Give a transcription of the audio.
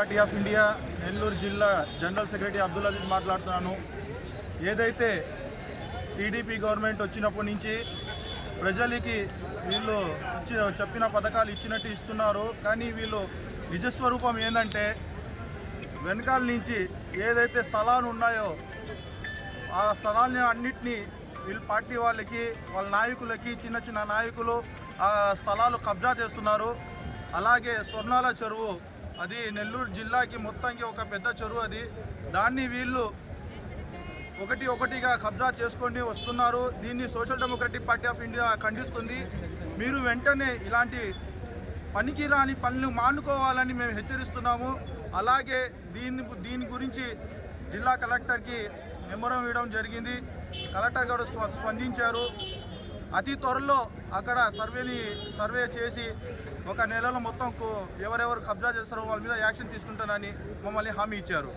Party of India Nellore జిల్లా general secretary Abdul Aziz మాట్లాడుతున్నాను. ఏదైతే టీడీపీ గవర్నమెంట్ వచ్చినప్పటి నుంచి ప్రజలకి వీళ్ళు చెప్పిన పథకాలు ఇచ్చినట్టు ఇస్తున్నారు. కానీ వీళ్ళు నిజస్వరూపం ఏంటంటే వెనకాల నుంచి ఏదైతే స్థలాలు ఉన్నాయో ఆ స్థలాన్ని అన్నిటినీ వీళ్ళ పార్టీ వాళ్ళకి వాళ్ళ నాయకులకి చిన్న చిన్న నాయకులు ఆ స్థలాలు కబ్జా చేస్తున్నారు. అలాగే స్వర్ణాల చెరువు అది నెల్లూరు జిల్లాకి మొత్తానికి ఒక పెద్ద చెరువు అది. దాన్ని వీళ్ళు ఒకటి ఒకటిగా కబ్జా చేసుకొని వస్తున్నారు. దీన్ని social democratic party of India ఖండిస్తుంది. మీరు వెంటనే ఇలాంటి పనికి రాని పనులు మానుకోవాలని మేము హెచ్చరిస్తున్నాము. అలాగే దీని దీని గురించి జిల్లా కలెక్టర్కి మెమరం ఇవ్వడం జరిగింది. కలెక్టర్ గారు స్ప- స్పందించారు. అతి త్వరలో అక్కడ సర్వేని సర్వే చేసి ఒక నెలలో మొత్తం ఎవరెవరు కబ్జా చేస్తారో వాళ్ళ మీద యాక్షన్ తీసుకుంటానని మమ్మల్ని హామీ ఇచ్చారు.